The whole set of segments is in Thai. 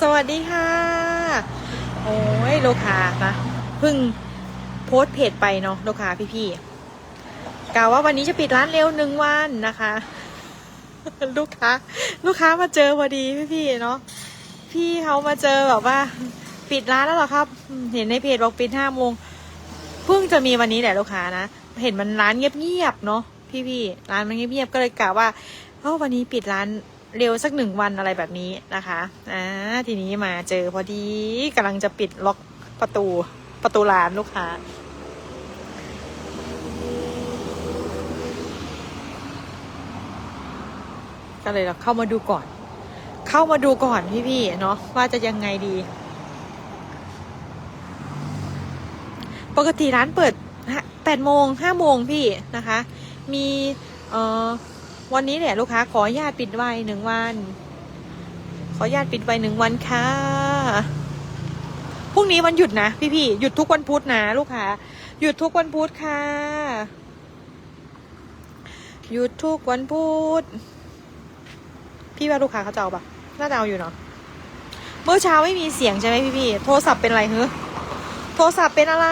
สวัสดีค่ะ โอ้ยลูกค้านะเพิ่งโพสเพจไปเนาะลูกค้าพี่ๆกล่าวว่าวันนี้จะปิดร้านเร็วหนึ่งวันนะคะ ลูกค้า ลูกค้ามาเจอพอดีพี่ๆเนาะพี่เขามาเจอแบบว่า ปิดร้านแล้วเหรอครับ เห็นในเพจบอกปิดห้าโมงเพิ่งจะมีวันนี้แหละลูกค้านะเห็นมันร้านเงียบๆเนาะพี่ๆร้านมันเงียบๆก็เลยกล่าวว่าเออวันนี้ปิดร้าน เร็วสักหนึ่งวันอะไรแบบนี้นะคะอ่าทีนี้มาเจอพอดีกำลังจะปิดล็อกประตูประตูร้านลูกค้าก็เลยเราเข้ามาดูก่อน เข้ามาดูก่อนพี่ๆเนาะว่าจะยังไงดี ปกติร้านเปิดแปดโมงห้าโมงพี่นะคะ มีเอ่อ วันนี้เนี่ยลูกค้าขอญาตปิดไว้หนึ่งวัน ขอญาตปิดไว้หนึ่งวันค่ะพรุ่งนี้วันหยุดนะพี่ๆหยุดทุกวันพุธนะลูกค้าหยุดทุกวันพุธค่ะ หยุดทุกวันพุธพี่ว่าลูกค้าเขาจะเอาปะน่าจะเอาอยู่เนาะเมื่อเช้าไม่มีเสียงใช่ไหมพี่พี่โทรศัพท์เป็นอะไรเฮ้โทรศัพท์เป็นอะไร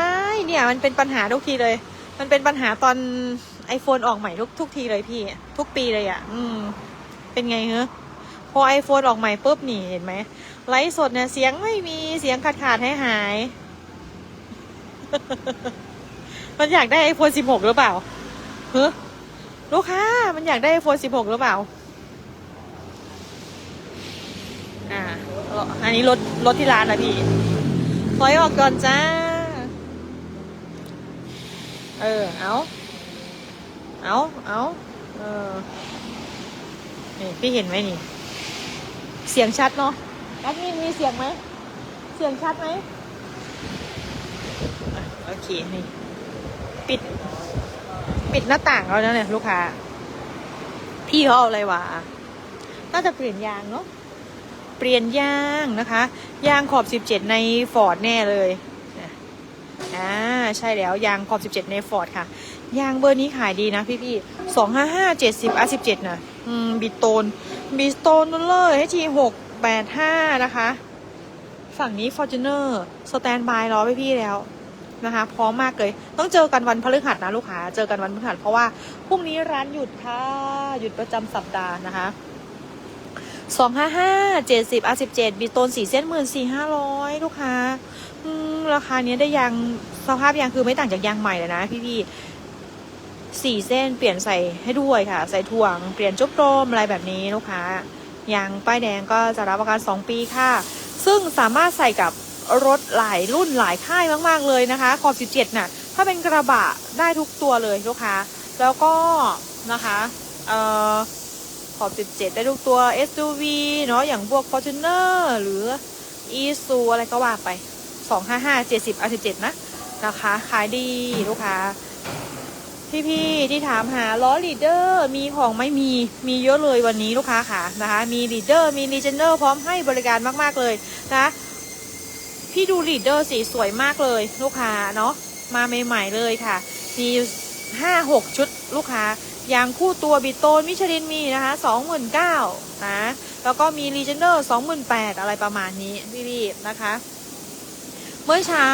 เนี่ย มันเป็นปัญหาทุกทีเลย มันเป็นปัญหาตอน iPhone ออกใหม่ทุกทุกทีเลยพี่ ทุกปีเลยอะ่ะ อืม เป็นไงเฮ้พอ iPhone ออกใหม่ปุ๊บนี่เห็นไหมไลฟ์สดเนี่ยเสียงไม่มีเสียงขาดขาดหายหายมันอยากได้ iPhone 16 หรือเปล่าเฮ้ลูกค้า มันอยากได้ iPhone 16 หรือเปล่า อ่า อันนี้รถรถที่ร้านนะพี่ถอยออกก่อนจ้า เออ เอา เอาเอาเออนี่พี่เห็นไหมนี่ เสียงชัดเนาะแอดมินมีเสียงไหม เสียงชัดไหมอะโอเค นี่ ปิด ปิดหน้าต่างแล้วนะเนี่ย ลูกค้า พี่เขาเอาอะไรวะน่าจะเปลี่ยนยางเนาะ เปลี่ยนยางนะคะ ยางขอบ 17 ในฟอร์ดแน่เลยอ่าใช่แล้วยางขอบ 17 ในฟอร์ดค่ะ ยางเบอร์นี้ขายดีนะพี่พี่สองห้าห้าเจ็ดสิบอาสิบเจ็ดนะอืมบิโตนบิโตนนั่นเลยให้ทีหกแปดห้านะคะ ฝั่งนี้ Fortuner สแตนบายรอไว้พี่แล้วนะคะพร้อมมากเลย ต้องเจอกันวันพฤหัสนะลูกค้าเจอกันวันพฤหัสเพราะว่าพรุ่งนี้ร้านหยุดค่ะหยุดประจำสัปดาห์นะคะสองห้าห้าเจ็ดสิบอาสิบเจ็ดบีโตนสี่เส้นหมื่นสี่ห้าร้อยลูกค้าราคาเนี้ยได้ยางสภาพยางคือไม่ต่างจากยางใหม่เลยนะพี่พี่ สี่เส้นเปลี่ยนใส่ให้ด้วยค่ะ ใส่ถ่วง เปลี่ยนจุ๊บโรมอะไรแบบนี้ลูกค้ายางป้ายแดงก็จะรับประกันสองปีค่ะ ซึ่งสามารถใส่กับรถหลายรุ่นหลายค่ายมาก ๆ เลยนะคะ ขอบ17น่ะ ถ้าเป็นกระบะได้ทุกตัวเลยลูกค้า แล้วก็นะคะเอ่อขอบ 17 ได้ทุกตัว SUV เนาะอย่างพวก Fortuner หรือ e s u อะไรก็ว่าไป 255 70 R17 นะ นะคะ ขายดีลูกค้า พี่ๆที่ถามหาล้อลีดเดอร์มีของไม่มีมีเยอะเลยวันนี้ลูกค้าค่ะนะคะ มีลีดเดอร์มีลีเจนเดอร์พร้อมให้บริการมากๆเลยนะพี่ดูลีดเดอร์สีสวยมากเลยลูกค้าเนาะมาใหม่ๆเลยค่ะมีห้าหกชุดลูกค้ายางคู่ตัวบิโตนมิชลินมีนะคะสองหมื่นเก้านะแล้วก็มีรีเจนเนอร์สองหมื่นแปดอะไรประมาณนี้พี่ๆนะคะ เมื่อเช้า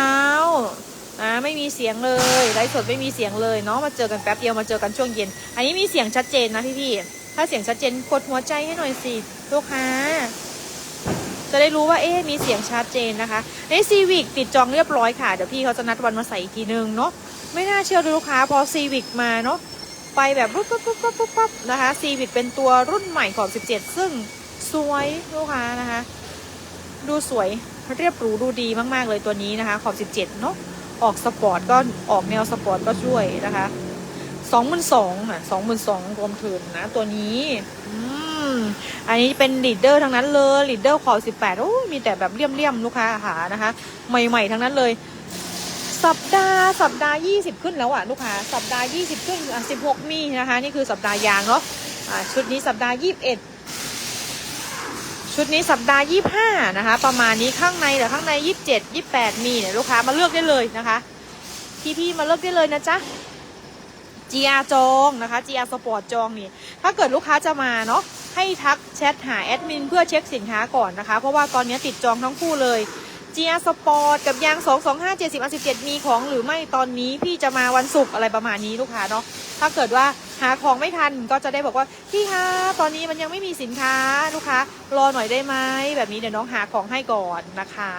นะไม่มีเสียงเลยไลฟ์สดไม่มีเสียงเลยเนาะมาเจอกันแป๊บเดียวมาเจอกันช่วงเย็น อันนี้มีเสียงชัดเจนนะพี่ๆถ้าเสียงชัดเจนกดหัวใจให้หน่อยสิลูกค้าจะได้รู้ว่าเอ๊มีเสียงชัดเจนนะคะในซีวิกติดจองเรียบร้อยค่ะ เดี๋ยวพี่เขาจะนัดวันมาใส่อีกทีนึงเนาะไม่น่าเชื่อเลยลูกค้าพอซีวิกมาเนาะไปแบบปุ๊บปุ๊บปุ๊บปุ๊บปุ๊บปุ๊บนะคะซีวิกเป็นตัวรุ่นใหม่ของ 17 ซึ่งสวยลูกค้านะคะ ดูสวยเรียบหรูดูดีมาก ๆ เลยตัวนี้นะคะขอบ 17 เนาะ ออกสปอร์ตก็ออกแนวสปอร์ตก็ช่วยนะคะสองหมื่นสองอะสองหมื่นสองรวมทุนนะ ตัวนี้อันนี้เป็นลีดเดอร์ทั้งนั้นเลยลีดเดอร์ขอสิบแปดโอ้มีแต่แบบเลี่ยมๆลูกค้าหานะคะ ใหม่ๆทั้งนั้นเลย สัปดาห์สัปดาห์ยี่สิบขึ้นแล้วอะลูกค้าสัปดาห์ยี่สิบขึ้นอะสิบหกมีนะคะ นี่คือสัปดาห์ยางเนาะอ่าชุดนี้สัปดาห์ยี่สิบเอ็ด ชุดนี้สัปดาห์ยี่ห้านะคะ ประมาณนี้ข้างในหรือข้างในยี่สิบเจ็ดยี่แปดมีเนี่ยลูกค้ามาเลือกได้เลยนะคะ พี่ๆมาเลือกได้เลยนะจ๊ะ GR จองนะคะ GR Sport จองนี่ ถ้าเกิดลูกค้าจะมาเนาะให้ทักแชทหาแอดมินเพื่อเช็คสินค้าก่อนนะคะ เพราะว่าตอนนี้ติดจองทั้งคู่เลย GR Sport กับยาง 225 70 17 มีของหรือไม่ตอนนี้พี่จะมาวันศุกร์อะไรประมาณนี้ลูกค้าเนาะถ้าเกิดว่าหาของไม่ทันก็จะได้บอกว่าพี่คะตอนนี้มันยังไม่มีสินค้าลูกค้ารอหน่อยได้ไหมแบบนี้เดี๋ยวน้องหาของให้ก่อนนะคะ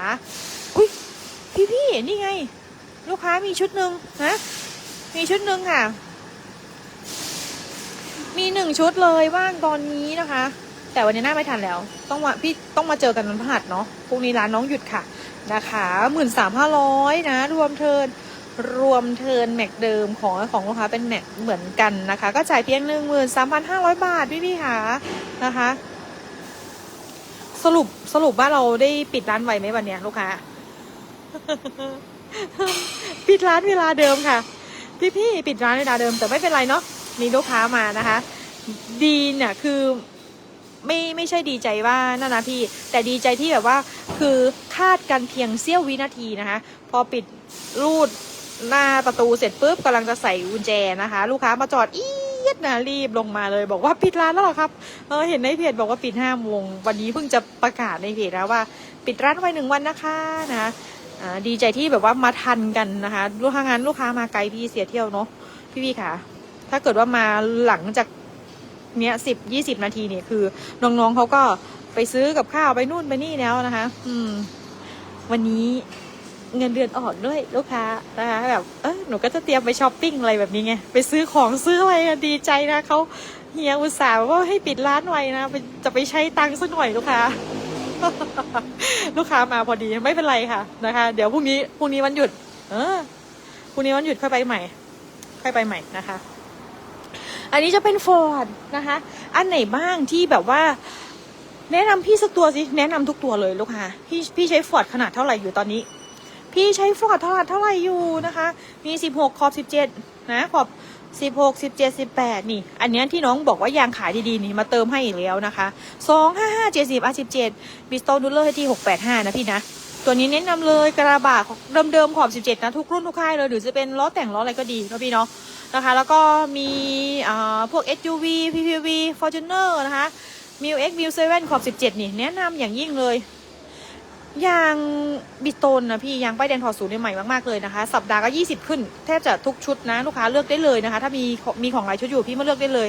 อุ้ยพี่พี่นี่ไง ลูกค้ามีชุดหนึ่งนะมีชุดหนึ่งค่ะ มีหนึ่งชุดเลยว่างตอนนี้นะคะ แต่วันนี้น่าไม่ทันแล้ว ต้องมาพี่ต้องมาเจอกันวันพฤหัสเนาะพรุ่งนี้ร้านน้องหยุดค่ะ นะคะหมื่นสามห้าร้อยนะ รวมเทินรวมเทินแม็กเดิมของของลูกค้าเป็นแม็กเหมือนกันนะคะ ก็จ่ายเพียงหนึ่งหมื่นสามพันห้าร้อยบาทพี่พี่ค่ะนะคะ สรุปสรุปว่าเราได้ปิดร้านไวไหมวันเนี้ยลูกค้า ปิดร้านเวลาเดิมค่ะ พี่พี่ปิดร้านเวลาเดิมแต่ไม่เป็นไรเนาะมีลูกค้ามานะคะ ดีเนี่ยคือ ไม่ไม่ใช่ดีใจว่านั่นนะพี่ แต่ดีใจที่แบบว่าคือคาดกันเพียงเสี้ยววินาทีนะคะ พอปิดรูดหน้าประตูเสร็จปุ๊บกำลังจะใส่กุญแจนะคะ ลูกค้ามาจอดอีดนะรีบลงมาเลย บอกว่าปิดร้านแล้วหรอครับเออเห็นในเพจบอกว่าปิดห้าโมงวันนี้เพิ่งจะประกาศในเพจแล้วว่า ปิดร้านไว้หนึ่งวันนะคะนะคะดีใจที่แบบว่ามาทันกันนะคะลูกค้างานลูกค้ามาไกลพี่เสียเที่ยวเนาะพี่พี่ค่ะ ถ้าเกิดว่ามาหลังจาก เนี้ยสิบยี่สิบนาทีเนี่ยคือน้องๆเขาก็ไปซื้อกับข้าวไปนู่นไปนี่แล้วนะคะ อืม วันนี้เงินเดือนออกด้วยลูกค้านะคะแบบเออหนูก็จะเตรียมไปช้อปปิ้งอะไรแบบนี้ไงไปซื้อของซื้ออะไรดีใจนะเขาเฮียอุตส่าห์ว่าให้ปิดร้านไว้นะจะไปใช้ตังค์สักหน่อยลูกค้าลูกค้ามาพอดีไม่เป็นไรค่ะนะคะ เดี๋ยวพรุ่งนี้พรุ่งนี้วันหยุด เออพรุ่งนี้วันหยุดค่อยไปใหม่ ค่อยไปใหม่นะคะ อันนี้จะเป็นฟอร์ดนะคะ อันไหนบ้างที่แบบว่า แนะนำพี่สักตัวสิแนะนำทุกตัวเลยลูกค้าพี่พี่ใช้ฟอร์ดขนาดเท่าไหร่อยู่ตอนนี้ พี่ใช้ฟอร์ดเท่าไหร่เท่าไหร่อยู่นะคะ มีสิบหกขอบสิบเจ็ดนะขอบสิบหกสิบเจ็ดสิบแปดนี่ อันนี้ที่น้องบอกว่ายางขายดีๆนี่มาเติมให้อีกแล้วนะคะสองห้าห้าเจ็ดสิบอะสิบเจ็ดบิสโตดูเลอร์ที่หกแปดห้านะพี่นะตัวนี้แนะนำเลยกระบะเดิมๆขอบ 17 นะ ทุกรุ่นทุกค่ายเลย หรือจะเป็นล้อแต่งล้ออะไรก็ดีนะพี่เนาะ นะคะ แล้วก็มีอ่าพวก SUV PPV Fortuner นะคะ m i l X m i l 7ขอบ17 นี่แนะนำอย่างยิ่งเลยยางบิโตนนะพี่ยางป้ายแดงถอดสูตรใหม่มากๆเลยนะคะ สัปดาห์ก็ 20 ขึ้น แทบจะทุกชุดนะ ลูกค้าเลือกได้เลยนะคะ ถ้ามีมีของหลายชุดอยู่พี่มาเลือกได้เลย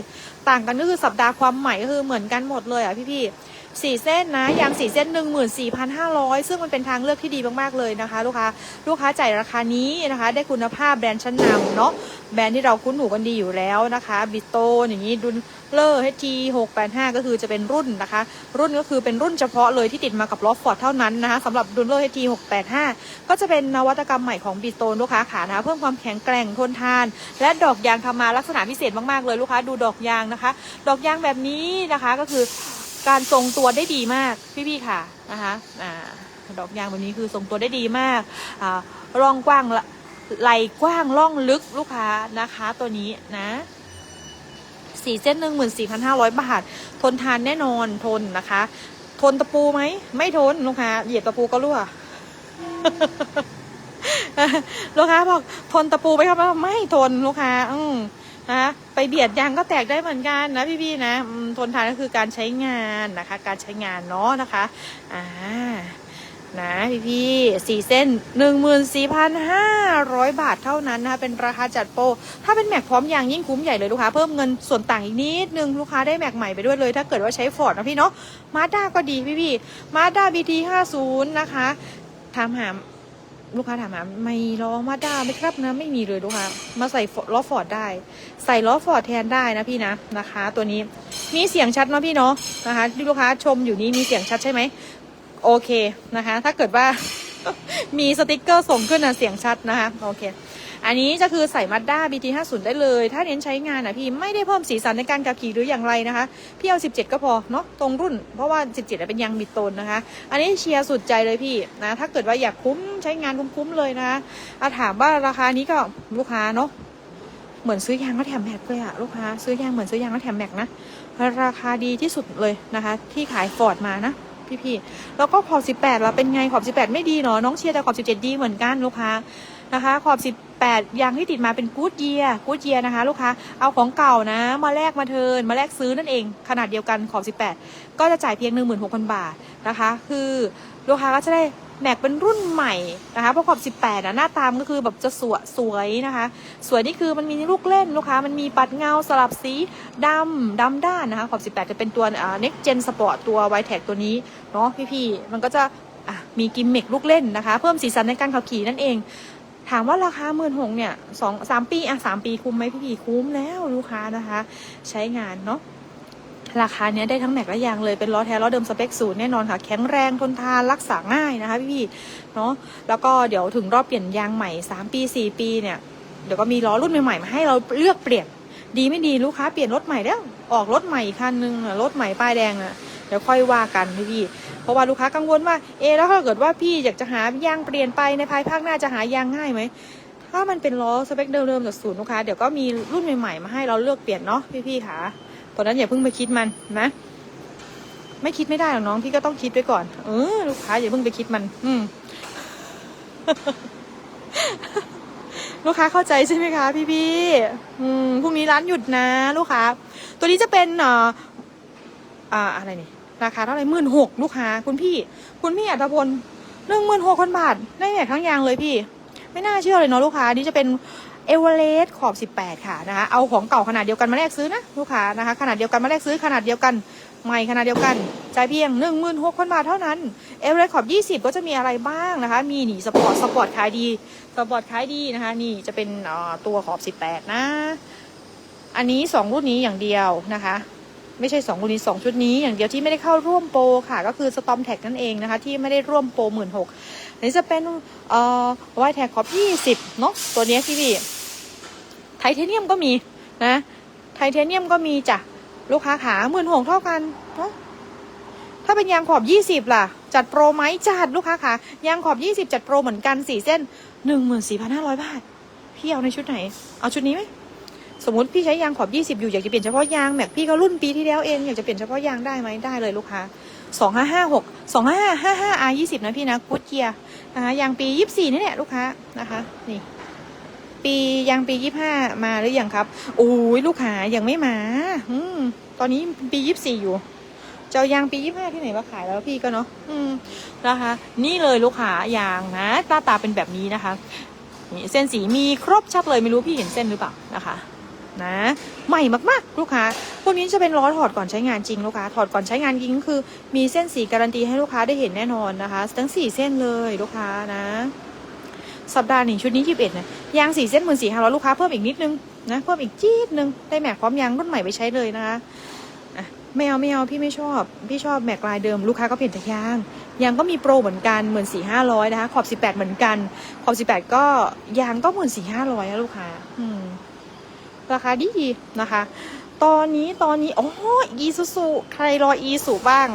ต่างกันก็คือสัปดาห์ความใหม่ก็คือเหมือนกันหมดเลยอะพี่พี่ๆ สี่เส้นนะยางสี่เส้นหนึ่งหมื่นสี่พันห้าร้อยซึ่งมันเป็นทางเลือกที่ดีมากๆเลยนะคะ ลูกค้าลูกค้าจ่ายราคานี้นะคะ ได้คุณภาพแบรนด์ชั้นนำเนาะแบรนด์ที่เราคุ้นหูกันดีอยู่แล้วนะคะบิโตนอย่างนี้ดุลเลอร์ HG 685ก็คือจะเป็นรุ่นนะคะ รุ่นก็คือเป็นรุ่นเฉพาะเลยที่ติดมากับล้อฟอร์ดเท่านั้นนะคะสำหรับดุลเลอร์ HG 685ก็จะเป็นนวัตกรรมใหม่ของบิโตนลูกค้าขานะคะเพิ่มความแข็งแกร่งทนทาน และดอกยางทำมาลักษณะพิเศษมากๆเลยลูกค้าดูดอกยางนะคะ ดอกยางแบบนี้นะคะก็คือ การทรงตัวได้ดีมากพี่ๆค่ะนะคะอ่าดอกยางแบบนี้คือทรงตัวได้ดีมากอ่าร่องกว้างไหลกว้างร่องลึกลูกค้านะคะตัวนี้นะสี่เส้นหนึ่งหมื่นสี่พันห้าร้อยบาท ทนทานแน่นอนทนนะคะ ทนตะปูไหม ไม่ทนลูกค้าเหยียบตะปูก็รั่วลูกค้าบอกทนตะปูไหมครับไม่ทนลูกค้า อืม นะไปเบียดยางก็แตกได้เหมือนกันนะพี่ๆนะทนทานก็คือการใช้งานนะคะ การใช้งานเนาะนะคะอ่านะพี่ๆสี่เส้นหนึ่งหมื่นสี่พันห้าร้อยบาทเท่านั้นนะคะเป็นราคาจัดโปรถ้าเป็นแม็กพร้อมยางยิ่งคุ้มใหญ่เลยลูกค้าเพิ่มเงินส่วนต่างอีกนิดนึงลูกค้าได้แม็กใหม่ไปด้วยเลย ถ้าเกิดว่าใช้ฟอร์ดนะพี่เนาะมาด้าก็ดีพี่ๆมาด้าบีทีห้าศูนย์นะคะถามหา ลูกค้าถามมาไม่ล้อมาด้าไหม่ครับนะไม่มีเลยลูกค้ามาใส่ล้อฟอร์ดได้ ใส่ล้อฟอร์ดแทนได้นะพี่นะนะคะ ตัวนี้มีเสียงชัดเนาะพี่เนาะนะคะที่ลูกค้าชมอยู่นี้มีเสียงชัดใช่ไหมโอเคนะคะ ถ้าเกิดว่ามีสติกเกอร์ส่งขึ้นนะเสียงชัดนะคะโอเค อันนี้จะคือใส่มาด้า BT50 ได้เลย ถ้าเน้นใช้งานอะพี่ไม่ได้เพิ่มสีสันในการขับขี่หรืออย่างไรนะคะ พี่เอา 17 ก็พอเนาะตรงรุ่น เพราะว่า 17เป็นยางบิดโตนนะคะ อันนี้เชียร์สุดใจเลยพี่นะถ้าเกิดว่าอยากคุ้มใช้งานคุ้มๆเลยนะคะอาถามว่าราคานี้ก็ลูกค้าเนาะเหมือนซื้อยางแล้วแถมแม็กเลยอะลูกค้าซื้อยางเหมือนซื้อยางแล้วแถมแม็กนะราคาดีที่สุดเลยนะคะ ที่ขายฟอร์ดมานะพี่ๆแล้วก็ขอบ 18เราเป็นไงขอบ 18 ไม่ดีเนาะน้องเชียร์แต่ขอบ 17 ดีเหมือนกันลูกค้า นะคะ ขอบ 18 ยางที่ติดมาเป็นกู๊ดเยียกู๊ดเยียนะคะ ลูกค้า เอาของเก่านะ มาแลกมาเทินมาแลกซื้อนั่นเอง ขนาดเดียวกันขอบ 18 ก็จะจ่ายเพียง 16,000 บาทนะคะ คือลูกค้าก็จะได้แม็กเป็นรุ่นใหม่นะคะเพราะขอบ 18อะหน้าตามก็คือแบบจะสวยสวยนะคะ สวยนี่คือมันมีลูกเล่นลูกค้า มันมีปัดเงาสลับสีดำดำด้านนะคะ ขอบ 18 จะเป็นตัวอ่า next gen sport ตัว y t e c ตัวนี้เนาะพี่ๆมันก็จะะมีกิมเมกลูกเล่นนะคะ เพิ่มสีสันในการขับขี่นั่นเอง ถามว่าราคาหมื่นหงเนี่ยสองสามปีอะสามปีคุ้มไหมพี่พี่คุ้มแล้วลูกค้านะคะ ใช้งานเนาะราคาเนี้ยได้ทั้งแม็กและยางเลยเป็นล้อแท้ล้อเดิมสเปคศูนย์แน่นอนค่ะ แข็งแรงทนทานรักษาง่ายนะคะพี่พี่เนาะแล้วก็เดี๋ยวถึงรอบเปลี่ยนยางใหม่สามปีสี่ปีเนี่ยเดี๋ยวก็มีล้อรุ่นใหม่ๆมาให้เราเลือกเปลี่ยนดีไม่ดีลูกค้าเปลี่ยนรถใหม่แล้วออกรถใหม่อีกคันนึงอะรถใหม่ป้ายแดงอะเดี๋ยวค่อยว่ากันพี่พี่ ราะว่าลูกค้ากังวลว่าเอแล้วถ้าเกิดว่าพี่อยากจะหายางเปลี่ยนไปในภายภาคหน้าจะหายางง่ายไหมถ้ามันเป็นล้อสเปคเดิมๆจากศูนย์ลูกค้าเดี๋ยวก็มีรุ่นใหม่ๆมาให้เราเลือกเปลี่ยนเนาะพี่ๆค่ะตอนนั้นอย่าเพิ่งไปคิดมันนะไม่คิดไม่ได้หรอกน้องพี่ก็ต้องคิดไปก่อน เออลูกค้าอย่าเพิ่งไปคิดมัน อืมลูกค้าเข้าใจใช่ไหมคะพี่พี่ๆอืมพรุ่งนี้ร้านหยุดนะ ลูกค้า ตัวนี้จะเป็นเอ่ออ่าอะไรนี่ ราคาเท่าไหร่หมื่นหกลูกค้าคุณพี่ คุณพี่อัตพลหนึ่งหมื่นหกพันบาท ได้แหนทั้งยางเลยพี่ ไม่น่าเชื่อเลยเนาะลูกค้านี้จะเป็นเอเวอเรสต์ขอบ 18 ค่ะนะคะ เอาของเก่าขนาดเดียวกันมาแลกซื้อนะลูกค้านะคะ ขนาดเดียวกันมาแลกซื้อขนาดเดียวกันใหม่ขนาดเดียวกันจ่ายเพียง 16,000 บาทเท่านั้น เอเวอเรสต์ขอบ 20 ก็จะมีอะไรบ้างนะคะ มีหนีสปอร์ต สปอร์ตขายดี สปอร์ตขายดีนะคะ นี่จะเป็นตัวขอบ 18 นะ อันนี้ 2 รุ่นนี้อย่างเดียวนะคะ ไม่ใช่2รุ่นนี้2ชุดนี้ อย่างเดียวที่ไม่ได้เข้าร่วมโปรค่ะ ก็คือ Storm Tag นั่นเองนะคะ ที่ไม่ได้ร่วมโปร16,000อันนี้จะเป็นเอ่อวายแท็กขอบ20เนาะตัวนี้พี่พี่ไทเทเนียมก็มีนะไทเทเนียมก็มีจ้ะลูกค้าขาหมื่นหกเท่ากันเนาะถ้าเป็นยางขอบ 20 ล่ะ จัดโปรไหมจัดลูกค้าขายางขอบ 20 จัดโปรเหมือนกัน 4 เส้น 14,500 บาท พี่เอาในชุดไหน เอาชุดนี้ไหม สมมติพี่ใช้ยางขอบ 20 อยู่อยากจะเปลี่ยนเฉพาะยางแม็กพี่ก็รุ่นปีที่แล้วเองอยากจะเปลี่ยนเฉพาะยางได้ไหมได้เลยลูกค้า2556 2555 R 20นะพี่นะกูดเกียร์นะคะยางปี 24นี่แหละลูกค้านะคะนี่ปียางปี 25 มาหรือยังครับโอ้ยลูกค้ายังไม่มาอืมตอนนี้ปี 24 อยู่จะายางปี 25 ที่ไหนมาขายแล้วพี่ก็เนาะอืมนะคะ นี่เลยลูกค้ายางนะหน้าตาเป็นแบบนี้นะคะนี่เส้นสีมีครบชัดเลยไม่รู้พี่เห็นเส้นหรือเปล่านะคะ นะ ใหม่มากๆ ลูกค้า พวกนี้จะเป็นล้อถอดก่อนใช้งานจริงลูกค้า ถอดก่อนใช้งานจริงก็คือ มีเส้นสีการันตีให้ลูกค้าได้เห็นแน่นอนนะคะ ทั้งสี่เส้นเลยลูกค้านะ สัปดาห์หนึ่งชุดนี้ยี่สิบเอ็ดนะยางสี่เส้นหมื่นสี่ห้าร้อยลูกค้าเพิ่มอีกนิดนึงนะเพิ่มอีกจี๊ดนึงได้แม็กพร้อมยางรุ่นใหม่ไปใช้เลยนะคะไม่เอาไม่เอาพี่ไม่ชอบ พี่ชอบแม็กลายเดิมลูกค้าก็เปลี่ยนแต่ยางยางก็มีโปรเหมือนกันหมื่นสี่ห้าร้อยนะคะขอบสิบแปดเหมือนกัน ขอบสิบแปดก็ยางก็หมื่นสี่ห้าร้อยนะลูกค้า อืม ราคาดีนะคะ ตอนนี้ตอนนี้โอ้อีซูซูใครรออีซูบ้าง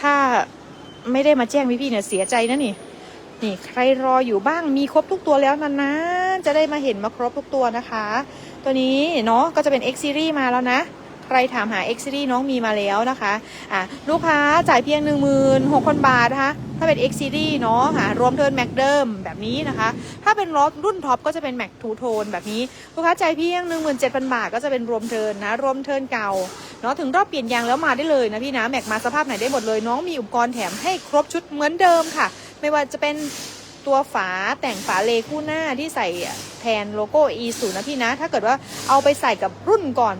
ถ้าไม่ได้มาแจ้งพี่พี่ๆเนี่ยเสียใจนะนี่ นี่ใครรออยู่บ้างมีครบทุกตัวแล้วนะนะ จะได้มาเห็นมาครบทุกตัวนะคะ ตัวนี้เนาะก็จะเป็น X Series มาแล้วนะใครถามหา X Series น้องมีมาแล้วนะคะ อะ ลูกค้าจ่ายเพียง 16,000 บาทนะคะ ถ้าเป็น X Series เนาะค่ะรวมเทิร์นแม็กเดิมแบบนี้นะคะ ถ้าเป็นรถรุ่นท็อปก็จะเป็นแม็กทูโทนแบบนี้ลูกค้าจ่ยเพียง 17,000 บาทก็จะเป็นรวมเทิร์นนะ รวมเทิร์นเก่าเนาะถึงรอบเปลี่ยนยางแล้วมาได้เลยนะพี่นะแม็กมาสภาพไหนได้หมดเลย น้องมีอุปกรณ์แถมให้ครบชุดเหมือนเดิมค่ะ ไม่ว่าจะเป็นตัวฝาแต่งฝาเลคู่หน้าที่ใส่แทนโลโก้ e 0นะพี่นะ ถ้าเกิดว่าเอาไปใส่กับรุ่นก่อน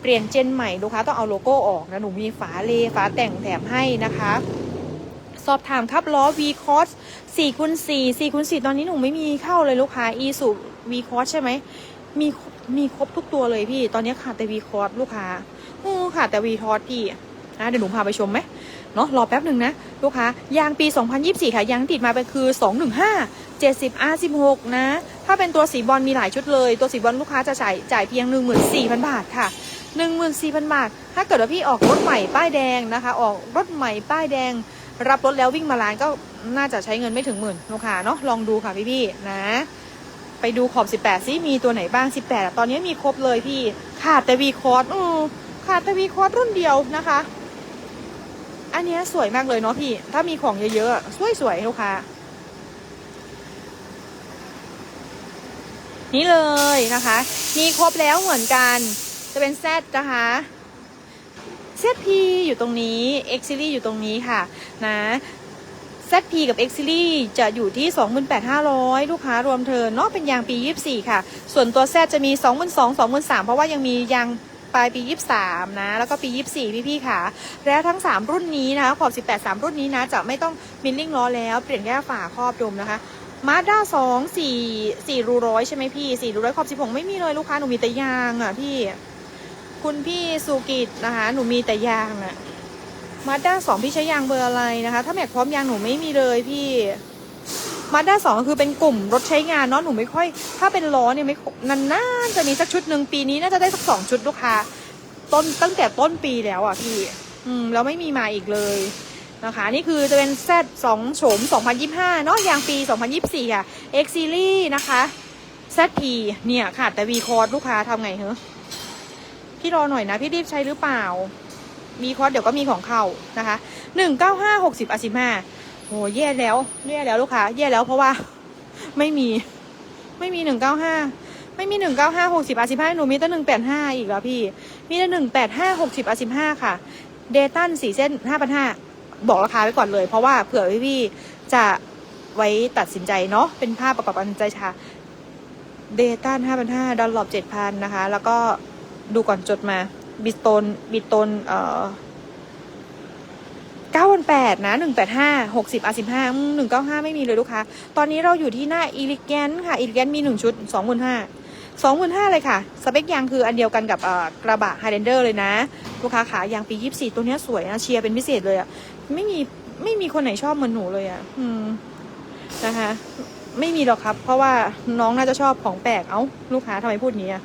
เปลี่ยนเจนใหม่ลูกค้าต้องเอาโลโก้ออกนะ หนูมีฝาเลฝาแต่งแถมให้นะคะ สอบถามครับล้อ V Cross 4คูณ4 4คูณ4ตอนนี้หนูไม่มีเข้าเลยลูกค้า e s u V Cross ใช่ไหมมีมีครบทุกตัวเลยพี่ ตอนนี้ขาดแต่ V Cross ลูกค้าอือขาดแต่ V Cross พี่นะเดี๋ยวหนูพาไปชมไหมเนาะรอแป๊บหนึ่งนะ ลูกค้ายางปี 2024 ค่ะยางติดมาเป็นคือ 215 70 R16 นะ ถ้าเป็นตัวสีบอลมีหลายชุดเลย ตัวสีบอลลูกค้าจะจ่ายจ่ายเพียง 14,000 บาทค่ะ 14,000 บาท ถ้าเกิดว่าพี่ออกรถใหม่ป้ายแดงนะคะ ออกรถใหม่ป้ายแดง รับรถแล้ววิ่งมาร้านก็น่าจะใช้เงินไม่ถึงหมื่นลูกค้าเนาะลองดูค่ะพี่ๆนะ ไปดูขอบ 18ซิมีตัวไหนบ้าง 18 ตอนนี้มีครบเลยพี่ขาดแต่วีคอร์สขาดแต่วีคอร์สรุ่นเดียวนะคะ อันนี้สวยมากเลยเนาะพี่ ถ้ามีของเยอะๆสวยๆลูกค้านี่เลยนะคะ มีครบแล้วเหมือนกัน จะเป็นแซดนะคะ แซพีอยู่ตรงนี้ X Series อยู่ตรงนี้ค่ะนะ ZP กับ X Series จะอยู่ที่ 28,500 ลูกค้ารวมเทินเนาะเป็นยางปี 24 ค่ะ ส่วนตัว Z จะมี 22,000 23,000 เพราะว่ายังมียางปลายปี 23 นะ แล้วก็ปี 24 พี่ๆค่ะ แล้วทั้ง 3 รุ่นนี้นะขอบ 18 3 รุ่นนี้นะ จะไม่ต้องมิลลิ่งล้อแล้ว เปลี่ยนแค่ฝาครอบดมนะคะมาด้า2 4 4รูร้อยใช่ไหมพี่4รูร้อยขอบ16ไม่มีเลยลูกค้าหนูมีแต่ยางอะพี่ คุณพี่สุกิตนะคะ หนูมีแต่ยางอะมาด้าสองพี่ใช้ยางเบอร์อะไรนะคะ ถ้าแม็กพร้อมยางหนูไม่มีเลยพี่มาด้าสองคือเป็นกลุ่มรถใช้งานเนาะหนูไม่ค่อย ถ้าเป็นล้อเนี่ยไม่นานๆจะมีสักชุดหนึ่งปีนี้น่าจะได้สักสองชุดลูกค้าต้นตั้งแต่ต้นปีแล้วอะพี่ อืมแล้วไม่มีมาอีกเลยนะคะ นี่คือจะเป็น Z สองโฉม 2025 เนาะยางปี 2024 ค่ะ X Series นะคะ ZP เนี่ยขาดแต่ V Cord ลูกค้าทำไงเหรอ พี่รอหน่อยนะ พี่รีบใช้หรือเปล่า มีคอร์สเดี๋ยวก็มีของเข้านะคะหนึ่งเก้าห้าหกสิบอาสิบห้าโหแย่แล้วแย่แล้วลูกค้าแย่แล้วเพราะว่า ไม่มี ไม่มีหนึ่งเก้าห้าไม่มีหนึ่งเก้าห้าหกสิบอาสิบห้าหนูมีแต่หนึ่งแปดห้าอีกแล้วพี่ มีแต่หนึ่งแปดห้าหกสิบอาสิบห้าค่ะ เดตันสี่เส้นห้าพันห้าบอกราคาไว้ก่อนเลย เพราะว่าเผื่อพี่ๆจะไว้ตัดสินใจเนาะเป็นภาพประกอบการตัดสินใจชาเดตันห้าพันห้าดอลลาร์เจ็ดพันนะคะ แล้วก็ ดูก่อนจดมา บิสโตนบิสโตนเอ่อเก้าพันแปดนะหนึ่งแปดห้าหกสิบอาสิบห้าหนึ่งเก้าห้าไม่มีเลยลูกค้า ตอนนี้เราอยู่ที่หน้าอีลิแกนค่ะอีลิแกนมีหนึ่งชุดสองหมื่นห้าสองหมื่นห้าเลยค่ะ สเปคยางคืออันเดียวกันกับกระบะไฮเดนเดอร์เลยนะ ลูกค้าขายางปียี่สี่ตัวนี้สวยนะเชียร์เป็นพิเศษเลยอะไม่มีไม่มีคนไหนชอบเหมือนหนูเลยอะอืมนะคะ ไม่มีหรอกครับ เพราะว่าน้องน่าจะชอบของแปลกเอ้า ลูกค้าทำไมพูดอย่างนี้อะ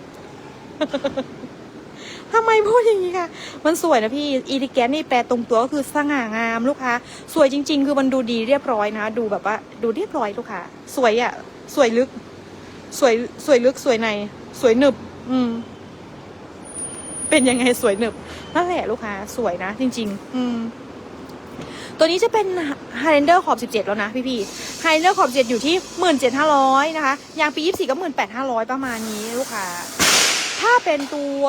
ทำไมพูดอย่างนี้ค่ะ มันสวยนะพี่อีลิแกนนี่แปลตรงตัวก็คือสง่างามลูกค้า สวยจริง ๆ คือมันดูดีเรียบร้อยนะ ดูแบบว่า ดูเรียบร้อยลูกค้า สวยอะ่ะ สวยลึก สวย สวยลึก สวยใน สวยหนึบ อืม เป็นยังไงสวยหนึบ นั่นแหละลูกค้า สวยนะจริง ๆ อืมตัวนี้จะเป็น Highlander ขอบ 17 แล้วนะพี่พี่ Highlander ขอบ 17 อยู่ที่ 17,500 นะคะ ยางปี 24 ก็ 18,500 ประมาณนี้ลูกค้า ถ้าเป็นตัว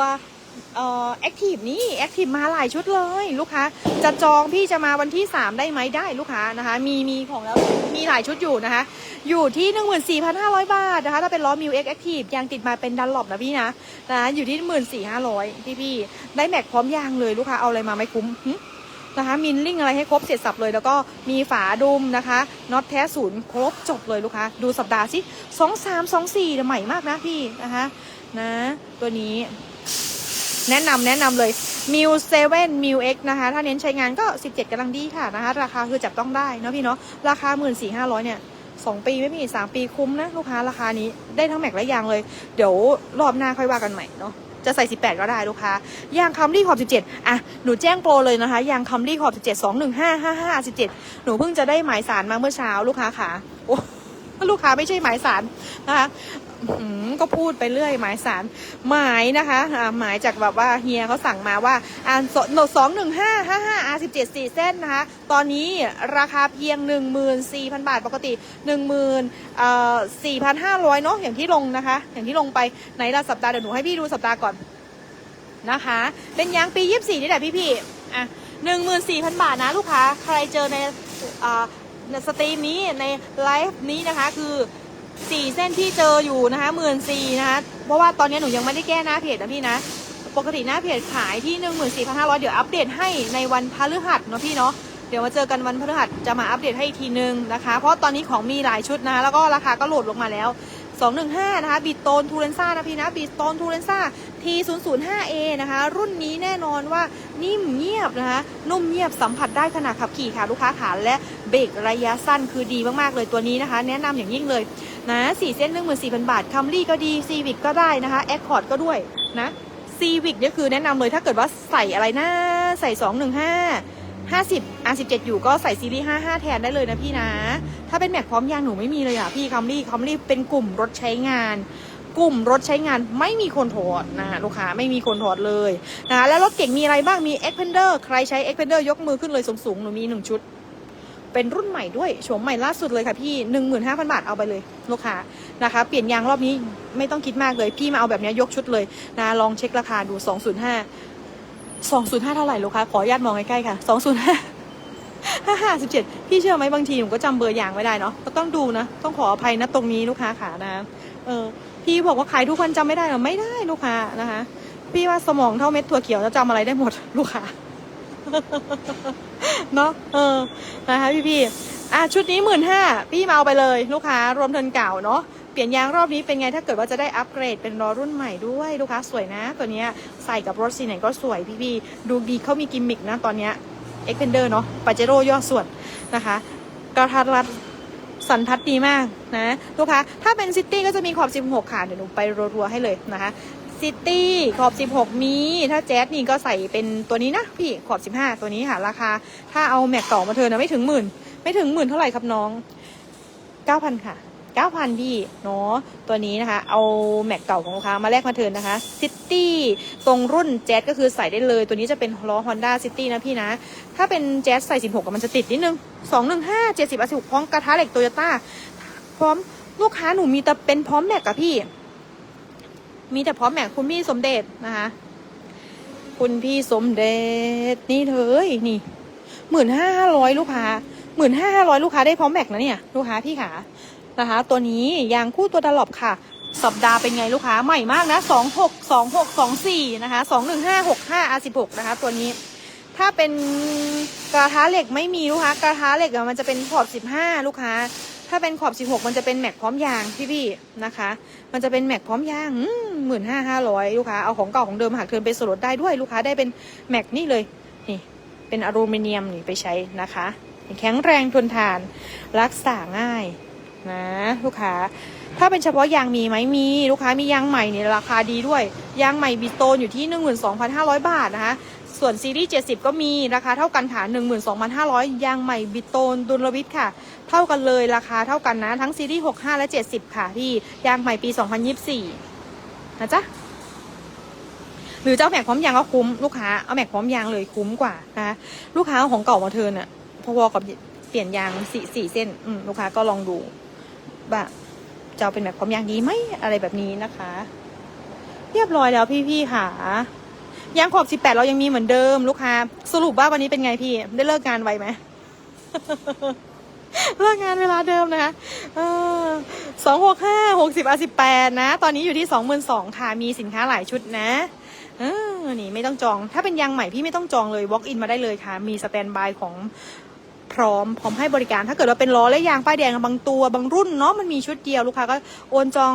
เอ่อแอคทีฟนี่แอคทีฟมาหลายชุดเลยลูกค้าจะจองพี่จะมาวันที่ 3 ได้ไหมได้ลูกค้านะคะ มีมีของแล้วมีหลายชุดอยู่นะคะ อยู่ที่ 14,500 บาทนะคะถ้าเป็นล้อมิวเอ็กแอคทีฟยางติดมาเป็นดันหลบนะพี่นะนะอยู่ที่ 14,500พี่พี่ได้แม็กพร้อมยางเลยลูกค้าเอาอะไรมาไม่คุ้มนะคะมินลิ่งอะไรให้ครบเสร็จสับเลย แล้วก็มีฝาดุมนะคะน็อตแท้ศูนย์ครบจบเลยลูกค้าดูสัปดาห์สิสองสามสองสี่ใหม่มากนะพี่นะคะนะตัวนี้ แนะนำแนะนำเลย m ิวเซเว่นมิวเอ็กนะคะ ถ้าเน้นใช้งานก็ 17กำลังดีค่ะนะคะ ราคาคือจับต้องได้เนาะพี่เนาะราคา 1 4 5 0 0 เนี่ยสองปีไม่มีสามปีคุ้มนะ ลูกค้าราคานี้ได้ทั้งแม็กและยางเลย เดี๋ยวรอบหน้าค่อยว่ากันใหม่เนาะจะใส่ 18 ก็ได้ลูกค้ายางคัมรี่ขอบ 17 อะ หนูแจ้งโปรเลยนะคะ ยางคัมรี่ขอบ 17 2 1 5 5 5 17 หนูเพิ่งจะได้หมายสารมาเมื่อเช้าลูกค้าค่ะโอ้ลูกค้าไม่ใช่หมายสารนะคะ ก็พูดไปเรื่อย หมายสารหมายนะคะหมายจากแบบว่าเฮียเขาสั่งมาว่าอ่านโนสองหนึ่งห้าห้าห้าอาสิบเจ็ดสี่เส้นนะคะ ตอนนี้ราคาเพียงหนึ่งหมื่นสี่พันบาทปกติหนึ่งหมื่นสี่พันห้าร้อยเนาะอย่างที่ลงนะคะ อย่างที่ลงไปในละสัปดาห์เดี๋ยวหนูให้พี่ดูสัปดาห์ก่อนนะคะ เป็นยางปียี่สิบสี่นี่แหละพี่พี่ๆอะหนึ่งหมื่นสี่พันบาทนะลูกค้าใครเจอในอในสตรีมนี้ในไลฟ์นี้นะคะคือ สี่เส้นที่เจออยู่นะคะหมื่นสี่นะคะเพราะว่าตอนนี้หนูยังไม่ได้แก้หน้าเพจนะพี่นะ ปกติหน้าเพจขายที่หนึ่งหมื่นสี่พันห้าร้อยเดี๋ยวอัปเดตให้ในวันพฤหัสเนาะพี่เนาะเดี๋ยวมาเจอกันวันพฤหัสจะมาอัปเดตให้อีกทีนึงนะคะ เพราะตอนนี้ของมีหลายชุดนะแล้วก็ราคาก็โหลดลงมาแล้ว 215 นะคะบิดโตนทูเรนซ่านะพี่นะบิดโตนทูเรนซ่า T005A นะคะ รุ่นนี้แน่นอนว่านิ่มเงียบนะคะ นุ่มเงียบสัมผัสได้ขณะขับขี่ค่ะ ลูกค้าขาและเบรกระยะสั้นคือดีมาก ๆ เลยตัวนี้นะคะ แนะนำอย่างยิ่งเลย นะสี่เส้นหนึ่งหมื่นสี่พันบาทคัมรี่ก็ดีซีวิกก็ได้นะคะแอคคอร์ดก็ด้วยนะซีวิกเนี่ยคือแนะนำเลยถ้าเกิดว่าใส่อะไรนะใส่สองหนึ่งห้าห้าสิบอาสิบเจ็ดอยู่ก็ใส่ซีรีส์ห้าห้าแทนได้เลยนะพี่นะ ถ้าเป็นแม็กพร้อมยางหนูไม่มีเลยอะพี่คัมรี่คัมรี่เป็นกลุ่มรถใช้งาน กลุ่มรถใช้งานไม่มีคนถอดนะลูกค้าไม่มีคนถอดเลยนะคะแล้วรถเก่งมีอะไรบ้างมี e x p e n d e r ใครใช้ e x p e n d e r ยกมือขึ้นเลยสูงๆหนูมีหนึ่งชุด เป็นรุ่นใหม่ด้วยโฉมใหม่ล่าสุดเลยค่ะพี่ 15,000 บาทเอาไปเลยลูกค้านะคะ เปลี่ยนยางรอบนี้ไม่ต้องคิดมากเลย พี่มาเอาแบบนี้ยกชุดเลยนะลองเช็คราคาดู 205 205 เท่าไหร่ลูกค้าขออนุญาตมองใกล้ๆค่ะ 205ห้าห้าสิบเจ็ดพี่เชื่อไหมบางทีหนูก็จำเบอร์อย่างไม่ได้เนาะก็ต้องดูนะ ต้องขออภัยนะตรงนี้ลูกค้าขานะ เออ พี่บอกว่าขายทุกวันจำไม่ได้เหรอไม่ได้ลูกค้านะคะ พี่ว่าสมองเท่าเม็ดถั่วเขียวจะจำอะไรได้หมดลูกค้า เนาะเออนะคะพี่พี่อะชุดนี้หมื่นห้าพี่มาเอาไปเลยลูกค้ารวมเทินเก่าเนาะเปลี่ยนยางรอบนี้เป็นไงถ้าเกิดว่าจะได้อัปเกรดเป็นล้อรุ่นใหม่ด้วยลูกค้าสวยนะ ตัวนี้ใส่กับรถสีไหนก็สวยพี่พี่ดูดีเขามีกิมมิกนะตอนเนี้ยเอ็กเพนเดอร์เนาะปาเจโร่ย่อส่วนนะคะกระทัดรัดสันทัดดีมากนะลูกค้าถ้าเป็นซิตี้ก็จะมีขอบ 16ค่ะเดี๋ยวหนูไปรัวๆให้เลยนะคะ ซิตี้ขอบ 16 มี ถ้าแจ๊สนี่ก็ใส่เป็นตัวนี้นะ พี่ขอบ 15 ตัวนี้ค่ะ ราคา ถ้าเอาแม็กต่อมาเธอนะไม่ถึงหมื่น ไม่ถึงหมื่นเท่าไหร่ครับน้อง 9,000 ค่ะ 9,000 พี่ เนาะตัวนี้นะคะ เอาแม็กเก่าของลูกค้ามาแลกมาเทินนะคะซิตี้ตรงรุ่นแจ๊สก็คือใส่ได้เลย ตัวนี้จะเป็นล้อ Honda City นะพี่นะ ถ้าเป็นแจ๊สใส่ 16กับมันจะติดนิดนึง 215 70 16พร้อมกระทะเหล็กโตโยต้าพร้อมลูกค้าหนูมีแต่เป็นพร้อมแม็กกับพี่ มีแต่พร้อมแม็กคุณพี่สมเด็จนะคะ คุณพี่สมเด็จนี่เถอยนี่หมื่นห้าร้อยลูกค้าหมื่นห้าร้อยลูกค้าได้พร้อมแม็กนะเนี่ยลูกค้าพี่ขานะคะ ตัวนี้ยางคู่ตัวดลอปค่ะ สัปดาห์เป็นไงลูกค้าใหม่มากนะสองหกสองหกสองสี่นะคะสองหนึ่งห้าหกห้าอาสิบหกนะคะ ตัวนี้ ถ้าเป็นกระทะเหล็กไม่มีลูกค้ากระทะเหล็กมันจะเป็นขอบสิบห้าลูกค้า ถ้าเป็นขอบสิบหกมันจะเป็นแม็กพร้อมยางพี่พี่ๆนะคะ มันจะเป็นแม็กพร้อมยางหมื่นห้าห้าร้อยลูกค้าเอาของเก่าของเดิมหักเทินไปสลดได้ด้วยลูกค้าได้เป็นแม็กนี่เลยนี่เป็นอลูมิเนียมนี่ไปใช้นะคะแข็งแรงทนทานรักษาง่ายนะลูกค้าถ้าเป็นเฉพาะยางมีไหมมีลูกค้ามียางใหม่เนี่ยราคาดีด้วย ยางใหม่บิโตนอยู่ที่ 12,500 บาทนะคะ ส่วนซีรีส์70 ก็มีราคาเท่ากันค่ะ12,500 ยางใหม่บิโตนดุลวิทย์ค่ะ เท่ากันเลยราคาเท่ากันนะ ทั้งซีรีส์65 และ 70 ค่ะพี่ ยางใหม่ปี 2024 นะจ๊ะ หรือเจ้าแม็กพร้อมยางก็คุ้มลูกค้าเอาแม็กพร้อมยางเลยคุ้มกว่านะลูกค้าเอาของเก่ามาเทินอะพอๆกับเปลี่ยนยางสี่สี่เส้นอืลูกค้าก็ลองดูว่าจะเอาเป็นแม็กพร้อมยางดีไหมอะไรแบบนี้นะคะ เรียบร้อยแล้วพี่ๆค่ะยางขอบ18 เรายังมีเหมือนเดิม ลูกค้า สรุปว่าวันนี้เป็นไงพี่ ได้เลิกงานไวไหม เลิกงานเวลาเดิมนะคะสองหกห้าหกสิบอาสิบแปดนะ ตอนนี้อยู่ที่สองหมื่นสองค่ะ มีสินค้าหลายชุดนะเออนี่ไม่ต้องจอง ถ้าเป็นยางใหม่พี่ไม่ต้องจองเลย walk in มาได้เลยค่ะ มีสแตนบายของพร้อมพร้อมให้บริการ ถ้าเกิดว่าเป็นล้อและยางป้ายแดงบางตัวบางรุ่นเนาะมันมีชุดเดียวลูกค้าก็โอนจอง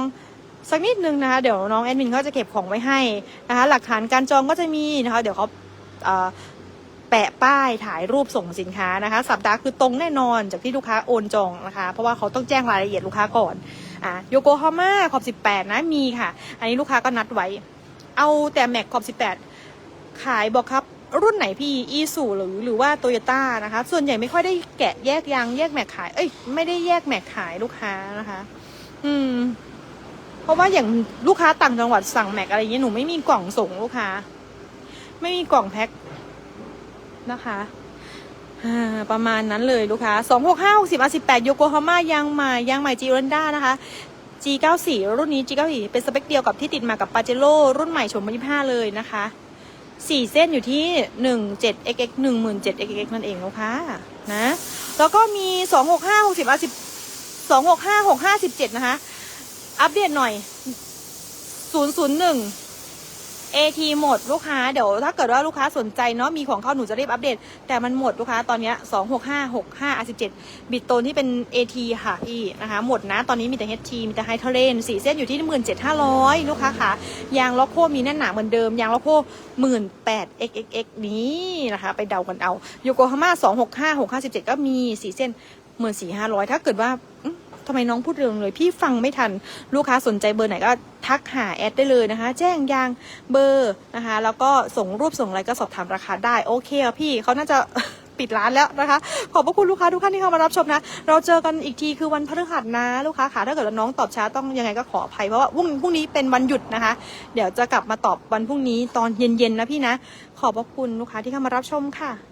สักนิดนึงนะคะ เดี๋ยวน้องแอดมินเขาจะเก็บของไว้ให้นะคะ หลักฐานการจองก็จะมีนะคะ เดี๋ยวเขา แปะป้ายถ่ายรูปส่งสินค้านะคะ สัปดาห์คือตรงแน่นอนจากที่ลูกค้าโอนจองนะคะ เพราะว่าเขาต้องแจ้งรายละเอียดลูกค้าก่อนอะโยโกฮาม่าขอบ18 นะมีค่ะ อันนี้ลูกค้าก็นัดไว้ เอาแต่แม็กขอบ 18 ขายบอกครับรุ่นไหนพี่อีสูหรือหรือว่าโตโยต้านะคะ ส่วนใหญ่ไม่ค่อยได้แกะแยกยางแยกแม็กขาย เอ้ยไม่ได้แยกแม็กขายลูกค้านะคะ อืม เพราะว่าอย่างลูกค้าต่างจังหวัดสั่งแม็กอะไรเงี้ยหนูไม่มีกล่องส่งลูกค้า ไม่มีกล่องแพ็ค นะคะประมาณนั้นเลยลูกค้าสองหกห้าหกสิบอาสิบแปดโยโกฮาม่ายางใหม่ยางใหม่จีรันด้านะคะ G94 รุ่นนี้ G94 เป็นสเปคเดียวกับที่ติดมากับปาเจโร่รุ่นใหม่ชม25 เลยนะคะสี่เส้นอยู่ที่ 17 xx 17 xx นั่นเองลูกค้านะ แล้วก็มี 265 60 10 265 657 นะคะ อัปเดตหน่อย 001 AT หมดลูกค้าเดี๋ยวถ้าเกิดว่าลูกค้าสนใจเนาะมีของเข้าหนูจะรีบอัปเดต แต่มันหมดลูกค้าตอนเนี้ย265 65 R17 บิตโตนที่เป็น AT ค่ะพี่นะคะ หมดนะตอนนี้มีแต่ HT มีแต่ไฮเทเลนสี่เส้นอยู่ที่17,500ลูกค้าค่ะ ยางล็อกโคมีแน่นหนาเหมือนเดิม ยางล็อกโค18 xxx นี้นะคะ ไปเดากันเอาโยโกฮาม่า265 657ก็มีสี่เส้น14,500ถ้าเกิดว่า ทำไมน้องพูดเร็วเลยพี่ฟังไม่ทันลูกค้าสนใจเบอร์ไหนก็ทักหาแอดได้เลยนะคะ แจ้งยางเบอร์นะคะ แล้วก็ส่งรูปส่งอะไรก็สอบถามราคาได้โอเคค่ะพี่เขาน่าจะปิดร้านแล้วนะคะ ขอบพระคุณลูกค้าทุกท่านที่เข้ามารับชมนะ เราเจอกันอีกทีคือวันพฤหัสนะลูกค้าค่ะถ้าเกิดน้องตอบช้าต้องยังไงก็ขออภัยเพราะว่าพรุ่งพรุ่งนี้เป็นวันหยุดนะคะ เดี๋ยวจะกลับมาตอบวันพรุ่งนี้ตอนเย็นๆนะพี่นะ ขอบพระคุณลูกค้าที่เข้ามารับชมค่ะ